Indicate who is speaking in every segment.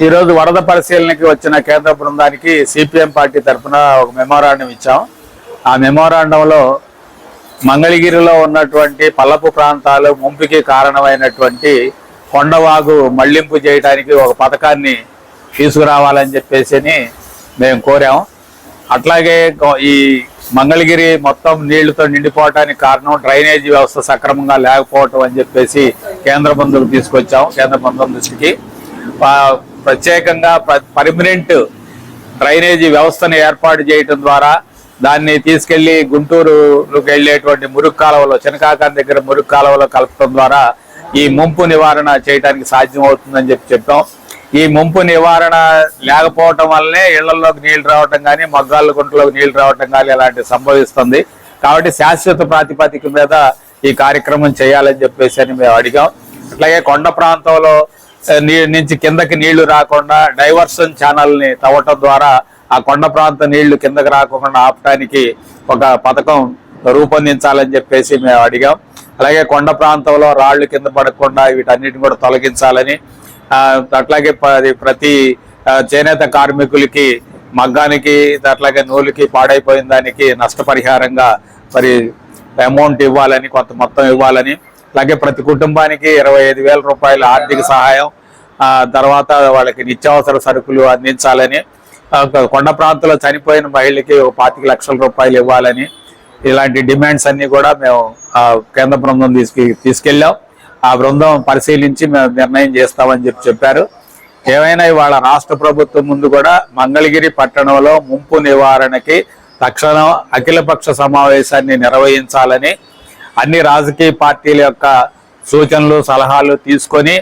Speaker 1: ఈరోజు వరద పరిశీలనకి వచ్చిన కేంద్ర బృందానికి సిపిఎం పార్టీ తరఫున ఒక మెమోరాండం ఇచ్చాం. ఆ మెమోరాండంలో మంగళగిరిలో ఉన్నటువంటి పల్లపు ప్రాంతాలు ముంపుకి కారణమైనటువంటి కొండవాగు మళ్ళింపు చేయడానికి ఒక పథకాన్ని తీసుకురావాలని చెప్పేసి మేము కోరాం. అట్లాగే ఈ మంగళగిరి మొత్తం నీళ్ళతో నిండిపోవడానికి కారణం డ్రైనేజీ వ్యవస్థ సక్రమంగా లేకపోవటం అని చెప్పేసి కేంద్ర బంధువులు తీసుకొచ్చాం కేంద్ర బృందం దృష్టికి. ప్రత్యేకంగా పర్మనెంట్ డ్రైనేజీ వ్యవస్థను ఏర్పాటు చేయటం ద్వారా దాన్ని తీసుకెళ్ళి గుంటూరులోకి వెళ్ళేటువంటి మురుగు కాలువలో చినకాకాన్ దగ్గర మురుగు కాలువలో కలపడం ద్వారా ఈ ముంపు నివారణ చేయడానికి సాధ్యం అవుతుందని చెప్పి చెప్పాం. ఈ ముంపు నివారణ లేకపోవటం వల్లనే ఇళ్ళలోకి నీళ్ళు రావటం కానీ మగ్గాల గుంటలోకి నీళ్ళు రావటం కానీ ఇలాంటివి సంభవిస్తుంది. కాబట్టి శాశ్వత ప్రాతిపదిక మీద ఈ కార్యక్రమం చేయాలని చెప్పేసి అని మేము అడిగాం. అట్లాగే కొండ ప్రాంతంలో నుంచి కిందకి నీళ్ళు రాకుండా డైవర్షన్ ఛానల్ని తవ్వటం ద్వారా ఆ కొండ ప్రాంత నీళ్ళు కిందకి రాకుండా ఆపటానికి ఒక పథకం రూపొందించాలని చెప్పేసి మేము అడిగాం. అలాగే కొండ ప్రాంతంలో రాళ్ళు కింద పడకుండా వీటన్నిటిని కూడా తొలగించాలని అట్లాగే ప్రతి చేనేత కార్మికులకి మగ్గానికి అట్లాగే నూలుకి పాడైపోయిన దానికి నష్టపరిహారంగా మరి అమౌంట్ ఇవ్వాలని కొంత మొత్తం ఇవ్వాలని అలాగే ప్రతి కుటుంబానికి ఇరవై ఐదు వేల రూపాయల ఆర్థిక సహాయం తర్వాత వాళ్ళకి నిత్యావసర సరుకులు అందించాలని కొండ ప్రాంతంలో చనిపోయిన మహిళకి ఒక పాతిక లక్షల రూపాయలు ఇవ్వాలని ఇలాంటి డిమాండ్స్ అన్ని కూడా మేము కేంద్ర బృందం తీసుకు తీసుకెళ్ళాం. ఆ బృందం పరిశీలించి మేము నిర్ణయం చేస్తామని చెప్పి చెప్పారు. ఏమైనా ఇవాళ రాష్ట్ర ప్రభుత్వం ముందు కూడా మంగళగిరి పట్టణంలో ముంపు నివారణకి తక్షణం అఖిలపక్ష సమావేశాన్ని నిర్వహించాలని అన్ని రాజకీయ పార్టీల యొక్క సూచనలు సలహాలు తీసుకొని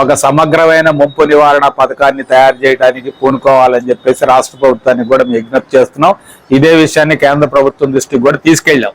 Speaker 1: ఒక సమగ్రమైన ముంపు నివారణ పథకాన్ని తయారు చేయడానికి పూనుకోవాలని చెప్పేసి రాష్ట్ర ప్రభుత్వానికి కూడా మేము విజ్ఞప్తి చేస్తున్నాం. ఇదే విషయాన్ని కేంద్ర ప్రభుత్వం దృష్టికి కూడా తీసుకెళ్ళాం.